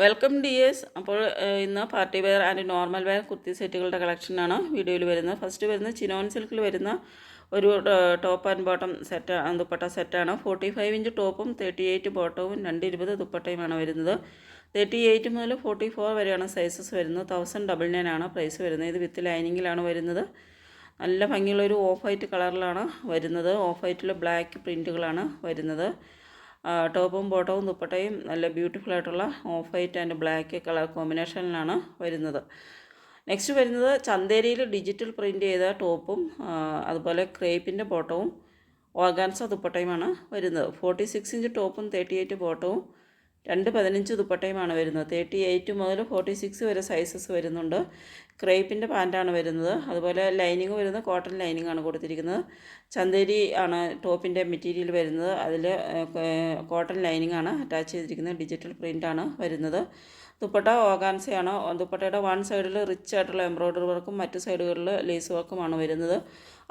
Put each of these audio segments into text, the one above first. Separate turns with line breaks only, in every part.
Welcome dears അപ്പോൾ ഇന്ന് party wear and normal wear kurti സെറ്റുകളുടെ കളക്ഷനാണ് വീഡിയോയിൽ വരുന്നത്. ഫസ്റ്റ് വരുന്ന ചിനോൻ സിൽക്കിൽ വരുന്ന ഒരു top and bottom set dupatta സെറ്റാണ് ഫോർട്ടി ഫൈവ് ഇഞ്ച് ടോപ്പും തേർട്ടി എയ്റ്റ് ബോട്ടവും രണ്ട് ഇരുപത് ദുപ്പട്ടയുമാണ് വരുന്നത്. തേർട്ടി എയ്റ്റ് മുതൽ ഫോർട്ടി ഫോർ വരെയാണ് സൈസസ് വരുന്നത്. തൗസൻഡ് ഡബിൾ നയൻ ആണ് പ്രൈസ് വരുന്നത്. ഇത് വിത്ത് ലൈനിങ്ങിലാണ് വരുന്നത്. നല്ല ഭംഗിയുള്ള ഒരു ഓഫ് വൈറ്റ് കളറിലാണ് വരുന്നത്. ഓഫ് വൈറ്റിൽ ബ്ലാക്ക് പ്രിന്റുകളാണ് വരുന്നത്. ടോപ്പും ബോട്ടവും ദുപ്പട്ടയും നല്ല ബ്യൂട്ടിഫുൾ ആയിട്ടുള്ള off white and black colour കോമ്പിനേഷനിലാണ് വരുന്നത്. നെക്സ്റ്റ് വരുന്നത് ചന്തേരിയിൽ ഡിജിറ്റൽ പ്രിന്റ് ചെയ്ത ടോപ്പും അതുപോലെ ക്രേപ്പിന്റെ ബോട്ടവും ഓർഗാൻസ ദുപ്പട്ടയുമാണ് വരുന്നത്. ഫോർട്ടി സിക്സ് ഇഞ്ച് ടോപ്പും തേർട്ടി എയ്റ്റ് ബോട്ടവും രണ്ട് പതിനഞ്ച് ദുപ്പട്ടയുമാണ് വരുന്നത്. തേർട്ടി എയ്റ്റ് മുതൽ ഫോർട്ടി സിക്സ് വരെ സൈസസ് വരുന്നുണ്ട്. ക്രേപ്പിന്റെ പാന്റാണ് വരുന്നത്. അതുപോലെ ലൈനിങ് വരുന്നത്. കോട്ടൺ ലൈനിങ് ആണ് കൊടുത്തിരിക്കുന്നത്. ചന്തേരി ആണ് ടോപ്പിന്റെ മെറ്റീരിയൽ വരുന്നത്. അതിൽ കോട്ടൺ ലൈനിങ് ആണ് അറ്റാച്ച് ചെയ്തിരിക്കുന്നത്. ഡിജിറ്റൽ പ്രിന്റാണ് വരുന്നത്. ദുപ്പട്ട ഓഗാൻസയാണ്? ദുപ്പട്ടയുടെ വൺ സൈഡിൽ റിച്ച് ആയിട്ടുള്ള എംബ്രോയ്ഡറി വർക്കും മറ്റു സൈഡുകളിൽ ലേസ് വർക്കുമാണ് വരുന്നത്.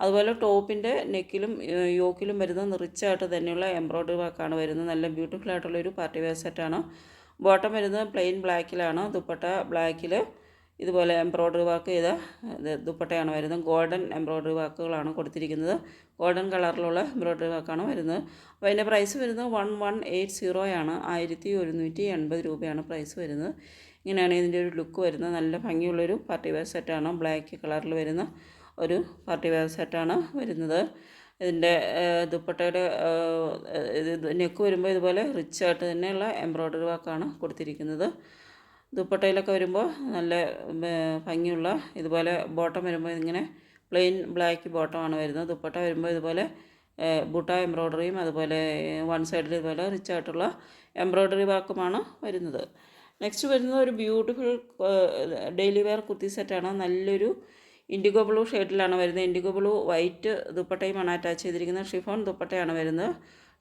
അതുപോലെ ടോപ്പിന്റെ നെക്കിലും യോക്കിലും വരുന്ന റിച്ച് ആയിട്ട് തന്നെയുള്ള എംബ്രോയ്ഡറി വർക്കാണ് വരുന്നത്. നല്ല ബ്യൂട്ടിഫുൾ ആയിട്ടുള്ള ഒരു പാർട്ടി വെയർ സെറ്റാണ് ബോട്ടം വരുന്നത് പ്ലെയിൻ ബ്ലാക്കിലാണ് ദുപ്പട്ട ബ്ലാക്കിൽ ഇതുപോലെ എംബ്രോയ്ഡറി വർക്ക് ചെയ്ത ദുപ്പട്ടയാണ് വരുന്നത്. ഗോൾഡൻ എംബ്രോയ്ഡറി വർക്കുകളാണ് കൊടുത്തിരിക്കുന്നത്. ഗോൾഡൻ കളറിലുള്ള എംബ്രോയ്ഡറി വർക്കാണ് വരുന്നത്. അപ്പോൾ അതിന്റെ പ്രൈസ് വരുന്നത് വൺ വൺ എയ്റ്റ് സീറോയാണ് ആയിരത്തി ഒരുന്നൂറ്റി എൺപത് രൂപയാണ് പ്രൈസ് വരുന്നത്. ഇങ്ങനെയാണ് ഇതിന്റെ ഒരു ലുക്ക് വരുന്നത്. നല്ല ഭംഗിയുള്ളൊരു പാർട്ടി വെയർ സെറ്റാണ്. ബ്ലാക്ക് കളറിൽ വരുന്ന ഒരു പാർട്ടി വെയർ സെറ്റാണ് വരുന്നത്. ഇതിന്റെ ദുപ്പട്ടയുടെ നെക്ക് വരുമ്പോൾ ഇതുപോലെ റിച്ച് ആയിട്ട് തന്നെയുള്ള എംബ്രോയ്ഡറി വർക്കാണ് കൊടുത്തിരിക്കുന്നത്. ദുപ്പട്ടയിലൊക്കെ വരുമ്പോൾ നല്ല ഭംഗിയുള്ള ഇതുപോലെ ബോട്ടം വരുമ്പോൾ ഇങ്ങനെ പ്ലെയിൻ ബ്ലാക്ക് ബോട്ടമാണ് വരുന്നത്. ദുപ്പട്ട വരുമ്പോൾ ഇതുപോലെ ബുട്ട എംബ്രോയ്ഡറിയും അതുപോലെ വൺ സൈഡിൽ ഇതുപോലെ റിച്ച് ആയിട്ടുള്ള എംബ്രോയ്ഡറി വർക്കുമാണ് വരുന്നത്. നെക്സ്റ്റ് വരുന്നത് ഒരു ബ്യൂട്ടിഫുൾ ഡെയിലി വെയർ കുർത്തി സെറ്റാണ് നല്ലൊരു ഇൻഡിഗോ ബ്ലൂ ഷെയ്ഡിലാണ് വരുന്നത്. ഇൻഡിഗോ ബ്ലൂ വൈറ്റ് ദുപ്പട്ടയുമാണ് അറ്റാച്ച് ചെയ്തിരിക്കുന്നത്. ഷിഫോൺ ദുപ്പട്ടയാണ് വരുന്നത്.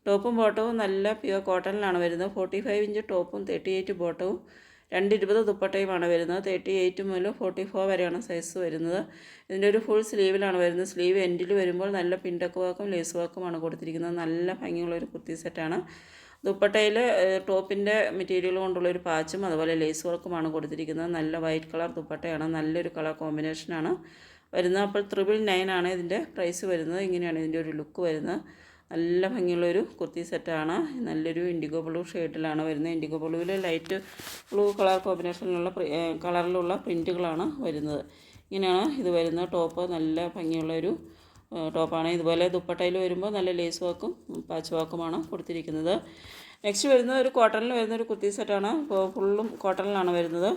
ടോപ്പും ബോട്ടവും നല്ല പ്യുവർ കോട്ടണിലാണ് വരുന്നത്. ഫോർട്ടി ഫൈവ് ഇഞ്ച് ടോപ്പും തേർട്ടി എയ്റ്റ് ബോട്ടവും രണ്ട് ഇരുപത് ദുപ്പട്ടയുമാണ് വരുന്നത്. തേർട്ടി എയ്റ്റ് മുതൽ ഫോർട്ടി ഫോർ വരെയാണ് സൈസ് വരുന്നത്. ഇതിന്റെ ഒരു ഫുൾ സ്ലീവിലാണ് വരുന്നത്. സ്ലീവ് എൻഡിൽ വരുമ്പോൾ നല്ല പിൻഡക്ക് വർക്കും ലേസ് വർക്കുമാണ് കൊടുത്തിരിക്കുന്നത്. നല്ല ഭംഗിയുള്ള ഒരു കുർത്തി സെറ്റാണ് ദുപ്പട്ടയിൽ ടോപ്പിന്റെ മെറ്റീരിയൽ കൊണ്ടുള്ള ഒരു പാച്ചും അതുപോലെ ലേസ് വർക്കുമാണ് കൊടുത്തിരിക്കുന്നത്. നല്ല വൈറ്റ് കളർ ദുപ്പട്ടയാണ്. നല്ലൊരു കളർ കോമ്പിനേഷനാണ് വരുന്നത് അപ്പോൾ ത്രിബിൾ നയൻ ആണ് ഇതിന്റെ പ്രൈസ് വരുന്നത്. ഇങ്ങനെയാണ് ഇതിന്റെ ഒരു ലുക്ക് വരുന്നത്. നല്ല ഭംഗിയുള്ളൊരു കുർത്തി സെറ്റാണ്. നല്ലൊരു ഇൻഡിഗോ ബ്ലൂ ഷെയ്ഡിലാണ് വരുന്നത്. ഇൻഡിഗോ ബ്ലൂവിൽ ലൈറ്റ് ബ്ലൂ കളർ കോമ്പിനേഷനിലുള്ള കളറിലുള്ള പ്രിന്റുകളാണ് വരുന്നത്. ഇങ്ങനെയാണ് ഇത് വരുന്നത് ടോപ്പ്. നല്ല ഭംഗിയുള്ളൊരു ടോപ്പാണ്. ഇതുപോലെ ദുപ്പട്ടയിൽ വരുമ്പോൾ നല്ല ലേസ് വർക്കും പാച്ച് വർക്കുമാണ് കൊടുത്തിരിക്കുന്നത്. നെക്സ്റ്റ് വരുന്നത് ഒരു കോട്ടണിൽ വരുന്ന ഒരു കുർത്തി സെറ്റാണ്. ഫുള്ളും കോട്ടണിലാണ് വരുന്നത്.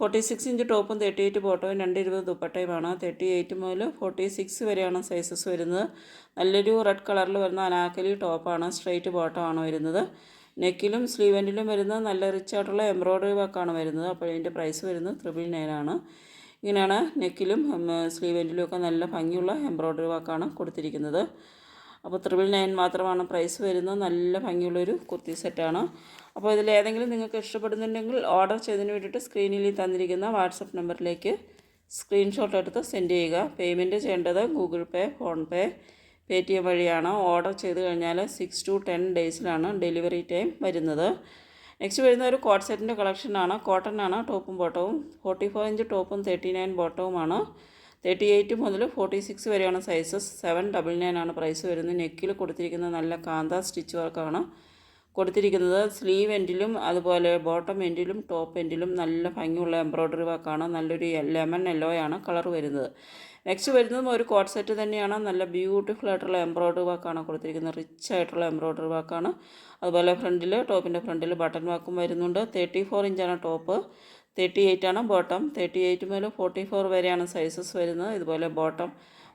ഫോർട്ടി സിക്സ് ഇഞ്ച് ടോപ്പും തേർട്ടി എയ്റ്റ് ബോട്ടവും രണ്ട് ഇരുപത് ദുപ്പട്ടയുമാണ് തേർട്ടി എയ്റ്റ് മുതൽ ഫോർട്ടി സിക്സ് വരെയാണ് സൈസസ് വരുന്നത്. നല്ലൊരു റെഡ് കളറിൽ വരുന്ന അനാക്കലി ടോപ്പാണ് സ്ട്രെയിറ്റ് ബോട്ടമാണ് വരുന്നത്. നെക്കിലും സ്ലീവെന്റിലും വരുന്നത് നല്ല റിച്ച് ആയിട്ടുള്ള എംബ്രോയ്ഡറി വർക്കാണ് വരുന്നത്. അപ്പോൾ ഇതിന്റെ പ്രൈസ് വരുന്നത് ത്രിബിൾ നയനാണ് ഇങ്ങനെയാണ് നെക്കിലും സ്ലീവെന്റിലും ഒക്കെ നല്ല ഭംഗിയുള്ള എംബ്രോയ്ഡറി വർക്കാണ് കൊടുത്തിരിക്കുന്നത്. അപ്പോൾ ത്രിബിൾ നയൻ മാത്രമാണ് പ്രൈസ് വരുന്നത്. നല്ല ഭംഗിയുള്ളൊരു കുർത്തി സെറ്റാണ് അപ്പോൾ ഇതിൽ ഏതെങ്കിലും നിങ്ങൾക്ക് ഇഷ്ടപ്പെടുന്നുണ്ടെങ്കിൽ ഓർഡർ ചെയ്തതിന് വേണ്ടിയിട്ട് സ്ക്രീനിൽ തന്നിരിക്കുന്ന വാട്സപ്പ് നമ്പറിലേക്ക് സ്ക്രീൻഷോട്ട് എടുത്ത് സെൻഡ് ചെയ്യുക. പേയ്മെന്റ് ചെയ്യേണ്ടത് ഗൂഗിൾ പേ ഫോൺപേ പേ ടി എം വഴിയാണ്. ഓർഡർ ചെയ്ത് കഴിഞ്ഞാൽ സിക്സ് ടു ടെൻ ഡേയ്സിലാണ് ഡെലിവറി ടൈം വരുന്നത്. നെക്സ്റ്റ് വരുന്ന ഒരു കോട്ട് സെറ്റിന്റെ കളക്ഷനാണ് കോട്ടൺ ആണ്. ടോപ്പും ബോട്ടവും ഫോർട്ടി ഫോർ ഇഞ്ച് ടോപ്പും തേർട്ടി നയൻ ബോട്ടവുമാണ് തേർട്ടി എയ്റ്റ് മുതൽ ഫോർട്ടി സിക്സ് വരെയാണ് സൈസസ്. സെവൻ ഡബിൾ നയൻ ആണ് പ്രൈസ് വരുന്നത്. നെക്കിൽ കൊടുത്തിരിക്കുന്ന നല്ല കാന്ത സ്റ്റിച്ച് വർക്കാണ് കൊടുത്തിരിക്കുന്നത്. സ്ലീവ് എൻഡിലും അതുപോലെ ബോട്ടം എൻഡിലും ടോപ്പ് എൻഡിലും നല്ല ഭംഗിയുള്ള എംബ്രോയ്ഡറി വർക്കാണ്. നല്ലൊരു ലെമൺ യെല്ലോയാണ് കളർ വരുന്നത്. നെക്സ്റ്റ് വരുന്നതും ഒരു കോട്ട് സെറ്റ് തന്നെയാണ്. നല്ല ബ്യൂട്ടിഫുൾ ആയിട്ടുള്ള എംബ്രോയ്ഡറി വർക്കാണ് കൊടുത്തിരിക്കുന്നത്. റിച്ച് ആയിട്ടുള്ള എംബ്രോയ്ഡറി വർക്കാണ്. അതുപോലെ ഫ്രണ്ടിൽ ടോപ്പിന്റെ ഫ്രണ്ടിൽ ബട്ടൺ വർക്കും വരുന്നുണ്ട്. തേർട്ടി ഫോർ ഇഞ്ചാണ് ടോപ്പ്. തേർട്ടി എയ്റ്റ് ആണ് ബോട്ടം തേർട്ടി എയ്റ്റ് മുതൽ ഫോർട്ടി ഫോർ വരെയാണ് സൈസസ് വരുന്നത്. ഇതുപോലെ ബോട്ടം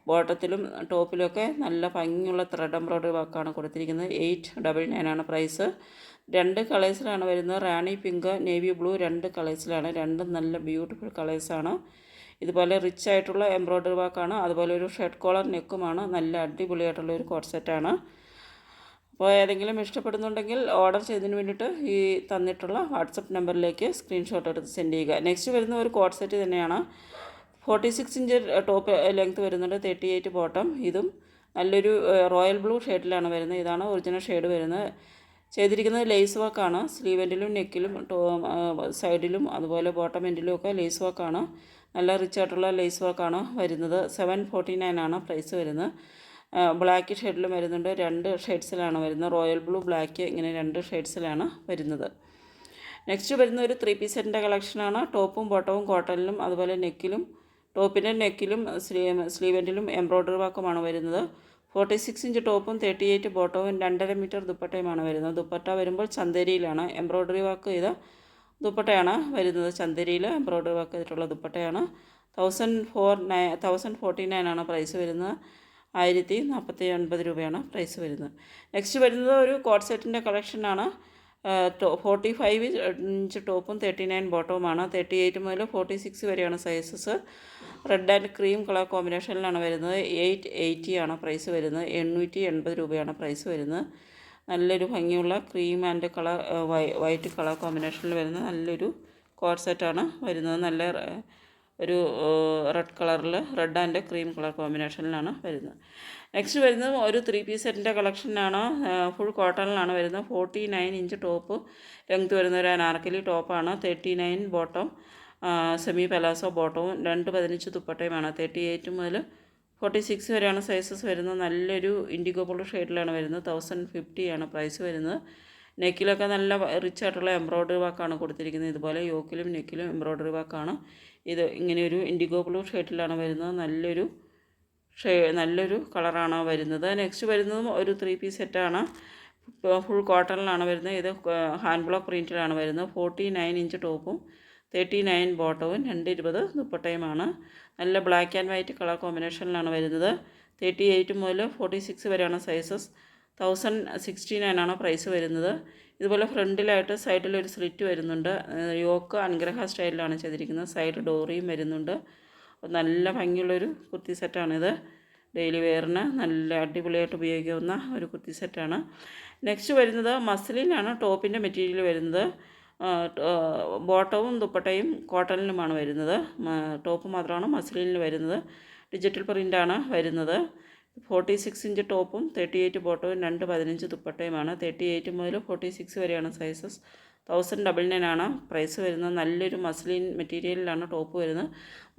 ബോട്ടത്തിലും ടോപ്പിലുമൊക്കെ നല്ല ഭംഗിയുള്ള ത്രെഡ് എംബ്രോയ്ഡറി വർക്കാണ് കൊടുത്തിരിക്കുന്നത്. എയ്റ്റ് ഡബിൾ നയൻ ആണ് പ്രൈസ് രണ്ട് കളേഴ്സിലാണ് വരുന്നത്. റാണി പിങ്ക് നേവി ബ്ലൂ രണ്ട് കളേഴ്സിലാണ് രണ്ടും നല്ല ബ്യൂട്ടിഫുൾ കളേഴ്സാണ് ഇതുപോലെ റിച്ച് ആയിട്ടുള്ള എംബ്രോയ്ഡറി വർക്കാണ് അതുപോലെ ഒരു ഷെഡ് കോളർ നെക്കുമാണ് നല്ല അടിപൊളിയായിട്ടുള്ള ഒരു കോർസെറ്റാണ് സെറ്റാണ് അപ്പോൾ ഏതെങ്കിലും ഇഷ്ടപ്പെടുന്നുണ്ടെങ്കിൽ ഓർഡർ ചെയ്തതിന് വേണ്ടിയിട്ട് ഈ തന്നിട്ടുള്ള വാട്സപ്പ് നമ്പറിലേക്ക് സ്ക്രീൻഷോട്ട് എടുത്ത് സെൻഡ് ചെയ്യുക. നെക്സ്റ്റ് വരുന്ന ഒരു കോട്ട് സെറ്റ് തന്നെയാണ്. Forty six inch top length വരുന്നുണ്ട് തേർട്ടി എയ്റ്റ് ബോട്ടം. ഇതും നല്ലൊരു റോയൽ ബ്ലൂ ഷെയ്ഡിലാണ് വരുന്നത്. ഇതാണ് ഒറിജിനൽ ഷെയ്ഡ് വരുന്നത്. ചെയ്തിരിക്കുന്നത് ലേസ് വർക്കാണ് സ്ലീവ് എൻഡിലും നെക്കിലും സൈഡിലും അതുപോലെ ബോട്ടം എൻഡിലും ഒക്കെ ലേസ് വർക്കാണ് നല്ല റിച്ച് ആയിട്ടുള്ള ലേസ് വർക്കാണ് വരുന്നത്. സെവൻ ഫോർട്ടി നയൻ ആണ് പ്രൈസ് വരുന്നത്. ബ്ലാക്ക് ഷെയ്ഡിലും വരുന്നുണ്ട്. രണ്ട് ഷെയ്ഡ്സിലാണ് വരുന്നത്. റോയൽ ബ്ലൂ ബ്ലാക്ക് ഇങ്ങനെ രണ്ട് ഷെയ്ഡ്സിലാണ് വരുന്നത്. നെക്സ്റ്റ് വരുന്ന ഒരു ത്രീ പീസ് സെറ്റിന്റെ കളക്ഷനാണ് ടോപ്പും ബോട്ടവും കോട്ടണിലും അതുപോലെ നെക്കിലും ടോപ്പിന്റെ നെക്കിലും സ്ലീ സ്ലീവെന്റിലും എംബ്രോയ്ഡറി വർക്കുമാണ് വരുന്നത്. ഫോർട്ടി സിക്സ് ഇഞ്ച് ടോപ്പും തേർട്ടി എയ്റ്റ് ബോട്ടവും രണ്ടര മീറ്റർ ദുപ്പട്ടയുമാണ് വരുന്നത്. ദുപ്പട്ട വരുമ്പോൾ ചന്തേരിയിലാണ് എംബ്രോയ്ഡറി വർക്ക് ചെയ്ത ദുപ്പട്ടയാണ് വരുന്നത്. ചന്തേരിയിൽ എംബ്രോയ്ഡറി വർക്ക് ചെയ്തിട്ടുള്ള ദുപ്പട്ടയാണ്. Thousand four nine thousand forty nine ആണ് പ്രൈസ് വരുന്നത്. ആയിരത്തി നാൽപ്പത്തി ഒൻപത് രൂപയാണ് പ്രൈസ് വരുന്നത്. നെക്സ്റ്റ് വരുന്നത് ഒരു കോട്ട് സെറ്റിന്റെ കളക്ഷനാണ് ഫോർട്ടി ഫൈവ് ഇഞ്ച് ടോപ്പും തേർട്ടി നയൻ ബോട്ടവുമാണ് തേർട്ടി എയ്റ്റ് മുതൽ ഫോർട്ടി സിക്സ് വരെയാണ് sizes red and cream colour കോമ്പിനേഷനിലാണ് വരുന്നത്. എയ്റ്റ് എയ്റ്റി ആണ് പ്രൈസ് വരുന്നത്. എണ്ണൂറ്റി എൺപത് രൂപയാണ് പ്രൈസ് വരുന്നത്. നല്ലൊരു ഭംഗിയുള്ള cream and colour white colour കോമ്പിനേഷനിൽ വരുന്ന നല്ലൊരു കോട്ട് സെറ്റാണ് വരുന്നത്. നല്ല ഒരു റെഡ് കളറിൽ റെഡ് ആൻഡ് ക്രീം കളർ കോമ്പിനേഷനിലാണ് വരുന്നത്. നെക്സ്റ്റ് വരുന്നത് ഒരു ത്രീ പീസ് സെറ്റിന്റെ കളക്ഷനാണ് ഫുൾ കോട്ടണിലാണ് വരുന്നത്. Forty nine inch top length വരുന്ന ഒരു അനാർക്കലി ടോപ്പാണ് thirty nine bottom semi palazzo ബോട്ടവും രണ്ട് പതിനഞ്ച് ദുപ്പട്ടയുമാണ് തേർട്ടി എയ്റ്റ് മുതൽ ഫോർട്ടി സിക്സ് വരെയാണ് സൈസസ് വരുന്നത്. നല്ലൊരു ഇൻഡിഗോ ബ്ലൂ ഷെയ്ഡിലാണ് വരുന്നത്. തൗസൻഡ് ഫിഫ്റ്റിയാണ് പ്രൈസ് വരുന്നത്. നെക്കിലൊക്കെ നല്ല റിച്ച് ആയിട്ടുള്ള എംബ്രോയ്ഡറി വർക്കാണ് കൊടുത്തിരിക്കുന്നത്. ഇതുപോലെ യോക്കിലും നെക്കിലും എംബ്രോയ്ഡറി വർക്കാണ് ഇത് ഇങ്ങനെ ഒരു ഇൻഡിഗോ ബ്ലൂ ഷെയ്ഡിലാണ് വരുന്നത്. നല്ലൊരു ഷേ നല്ലൊരു കളറാണ് വരുന്നത്. നെക്സ്റ്റ് വരുന്നതും ഒരു ത്രീ പീസ് സെറ്റാണ് ഫുൾ കോട്ടണിലാണ് വരുന്നത്. ഇത് ഹാൻഡ് ബ്ലോക്ക് പ്രിന്റിലാണ് വരുന്നത്. ഫോർട്ടി നയൻ ഇഞ്ച് ടോപ്പും തേർട്ടി നയൻ ബോട്ടവും രണ്ട് ഇരുപത് ദുപ്പട്ടയുമാണ് നല്ല ബ്ലാക്ക് ആൻഡ് വൈറ്റ് കളർ കോമ്പിനേഷനിലാണ് വരുന്നത്. തേർട്ടി എയ്റ്റ് മുതൽ ഫോർട്ടി സിക്സ് വരെയാണ് സൈസസ് തൗസൻഡ് സിക്സ്റ്റി നയൻ ആണ് പ്രൈസ് വരുന്നത്. ഇതുപോലെ ഫ്രണ്ടിലായിട്ട് സൈഡിൽ ഒരു സ്ലിറ്റ് വരുന്നുണ്ട്. യോക്ക് അനുഗ്രഹ സ്റ്റൈലിലാണ് ചെയ്തിരിക്കുന്നത്. സൈഡ് ഡോറിയും വരുന്നുണ്ട്. നല്ല ഭംഗിയുള്ളൊരു കുർത്തി സെറ്റാണിത്. ഡെയിലി വെയറിന് നല്ല അടിപൊളിയായിട്ട് ഉപയോഗിക്കാവുന്ന ഒരു കുർത്തി സെറ്റാണ്. നെക്സ്റ്റ് വരുന്നത് മസ്ലിനാണ് ടോപ്പിന്റെ മെറ്റീരിയൽ വരുന്നത്. ബോട്ടവും ദുപ്പട്ടയും കോട്ടണിലുമാണ് വരുന്നത്. ടോപ്പ് മാത്രമാണ് മസ്ലിനിൽ വരുന്നത്. ഡിജിറ്റൽ പ്രിന്റാണ് വരുന്നത്. ഫോർട്ടി സിക്സ് ഇഞ്ച് ടോപ്പും തേർട്ടി എയ്റ്റ് ബോട്ടവും രണ്ട് പതിനഞ്ച് ദുപ്പട്ടയുമാണ്. തേർട്ടി എയ്റ്റ് മുതൽ ഫോർട്ടി സിക്സ് വരെയാണ് സൈസസ്. തൗസൻഡ് ഡബിൾ നയൻ ആണ് പ്രൈസ് വരുന്നത്. നല്ലൊരു മസ്ലിൻ മെറ്റീരിയലിലാണ് ടോപ്പ് വരുന്നത്.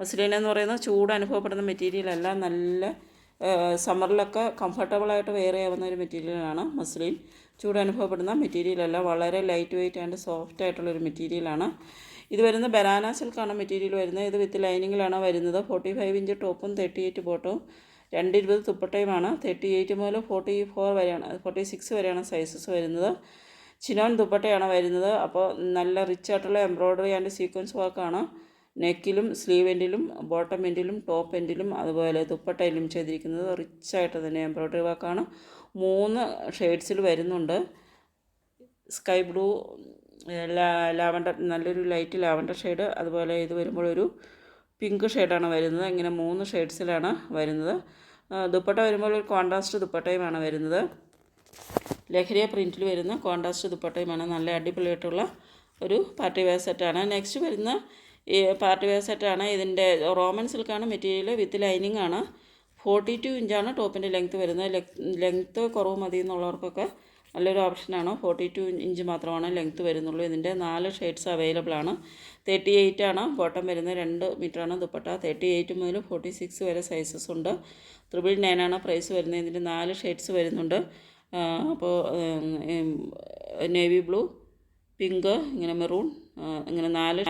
മസ്ലിൻ എന്ന് പറയുന്നത് ചൂട് അനുഭവപ്പെടുന്ന മെറ്റീരിയലല്ല നല്ല സമ്മറിലൊക്കെ കംഫർട്ടബിളായിട്ട് വെയർ ചെയ്യാവുന്ന ഒരു മെറ്റീരിയലാണ് മസ്ലിൻ. ചൂട് അനുഭവപ്പെടുന്ന മെറ്റീരിയലല്ല വളരെ ലൈറ്റ് വെയ്റ്റ് ആൻഡ് സോഫ്റ്റ് ആയിട്ടുള്ളൊരു മെറ്റീരിയലാണ് ഇത് വരുന്ന ബനാന സിൽക്കാണ് മെറ്റീരിയൽ വരുന്നത്. ഇത് വിത്ത് ലൈനിങ്ങിലാണ് വരുന്നത്. ഫോർട്ടി ഫൈവ് ഇഞ്ച് ടോപ്പും തേർട്ടി എയ്റ്റ് ബോട്ടും രണ്ട് ഇരുപത് തുപ്പട്ടയുമാണ് തേർട്ടി എയ്റ്റ് മുതൽ ഫോർട്ടി ഫോർ വരെയാണ്. ഫോർട്ടി സിക്സ് വരെയാണ് സൈസസ് വരുന്നത്. ചിനോൻ ദുപ്പട്ടയാണ് വരുന്നത്. അപ്പോൾ നല്ല റിച്ച് ആയിട്ടുള്ള എംബ്രോയ്ഡറി ആൻഡ് സീക്വൻസ് വർക്കാണ് നെക്കിലും സ്ലീവ് എൻഡിലും ബോട്ടം എൻഡിലും ടോപ്പ് എൻഡിലും അതുപോലെ ദുപ്പട്ടയിലും ചെയ്തിരിക്കുന്നത് റിച്ചായിട്ട് തന്നെ എംബ്രോയ്ഡറി വർക്കാണ് മൂന്ന് ഷെയ്ഡ്സിൽ വരുന്നുണ്ട്. സ്കൈ ബ്ലൂ ലാവണ്ടർ നല്ലൊരു ലൈറ്റ് ലാവണ്ടർ ഷെയ്ഡ് അതുപോലെ ഇത് വരുമ്പോൾ ഒരു പിങ്ക് ഷെയ്ഡാണ് വരുന്നത്. ഇങ്ങനെ മൂന്ന് ഷെയ്ഡ്സിലാണ് വരുന്നത്. ദുപ്പട്ട വരുമ്പോൾ ഒരു കോൺട്രാസ്റ്റ് ദുപ്പട്ടയുമാണ് വരുന്നത്. ലഹരിയ പ്രിന്റിൽ വരുന്ന കോൺട്രാസ്റ്റ് ദുപ്പട്ടയുമാണ്. നല്ല അടിപൊളിയായിട്ടുള്ള ഒരു പാർട്ടി വെയർ സെറ്റാണ്. നെക്സ്റ്റ് വരുന്ന ഈ പാർട്ടി വെയർ സെറ്റാണ്. ഇതിന്റെ റോമൻ സിൽക്കാണ് മെറ്റീരിയൽ വിത്ത് ലൈനിങ് ആണ് ഫോർട്ടി ടു ഇഞ്ചാണ് ടോപ്പിന്റെ ലെങ്ത്ത് വരുന്നത്. ലെങ്ത്ത് കുറവ് മതി എന്നുള്ളവർക്കൊക്കെ നല്ലൊരു ഓപ്ഷനാണ്. ഫോർട്ടി ടു ഇഞ്ച് മാത്രമാണ് ലെങ്ത്ത് വരുന്നുള്ളൂ. ഇതിന്റെ നാല് ഷെയ്ഡ്സ് അവൈലബിൾ ആണ്. തേർട്ടി എയ്റ്റ് ആണ്. ബോട്ടം വരുന്നത് രണ്ട് മീറ്ററാണ് ദുപ്പട്ട. തേർട്ടി എയ്റ്റ് മുതൽ ഫോർട്ടി സിക്സ് വരെ സൈസസ് ഉണ്ട്. ത്രിബിൾ നയൻ ആണ് പ്രൈസ് വരുന്നത്. ഇതിന്റെ നാല് ഷെയ്ഡ്സ് വരുന്നുണ്ട്. അപ്പോൾ നേവി ബ്ലൂ പിങ്ക് ഇങ്ങനെ മെറൂൺ ഇങ്ങനെ നാല്